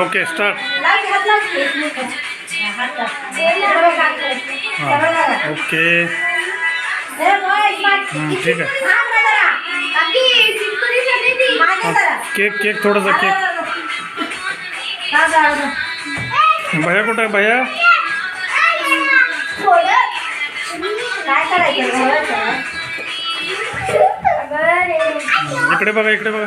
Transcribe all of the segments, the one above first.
Okay start okay ठीक आहे. Cake cake थोडासा केक भैया कुठं आहे भैया? इकडे बघा इकडे बघा.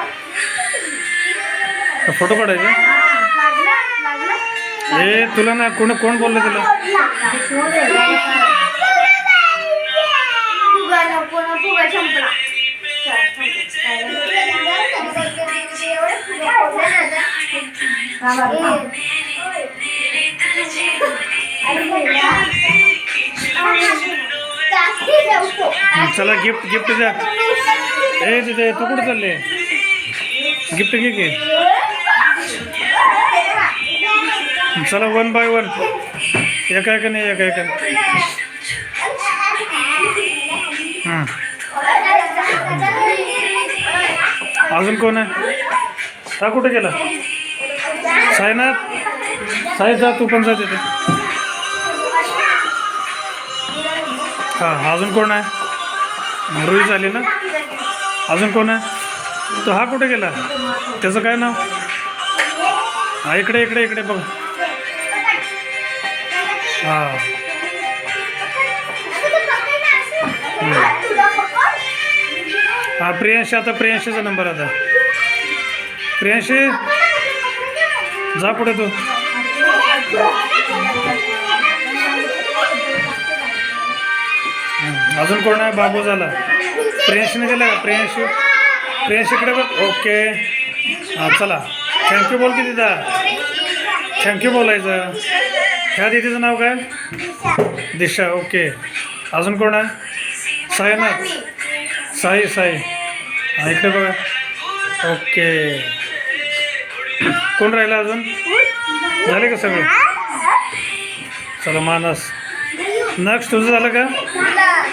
फोटो काढायचे? ए तुला नाही कोण कोण बोललं तुला? ना चला गिफ्ट गिफ्ट द्या. ए तिथे तू कुठं चालले? गिफ्ट घे की. चला वन बाय वन एका एकाने नाही एका एकाने. अजून कोण आहे? हा कुठे गेला? साईनाथ? साई जा तू पण जा तिथे. हां अजून कोण आहे? रुई झाली ना? अजून कोण आहे? तो हा कुठे गेला? त्याचं काय नाव? हा इकडे इकडे इकडे बघ. हां. हा प्रियांशी आता प्रियांशीचा नंबर आता. प्रियांशी जा पुढे तू. अजून कोण आहे? बाबू झाला. प्रियांशीने गेला का? प्रियांशी. प्रियांशीकडे बघ. ओके. हां चला. थँक्यू बोल की तिथं. थँक्यू बोलायचं. ह्या दीदीचं नाव काय? दिशा. ओके. अजून कोण आहे? साईनाथ साई. साई हां इकडे बघा. ओके. कोण राहिलं अजून? झाले का सगळे? चला मानस. नेक्स्ट तुझं झालं का? ना?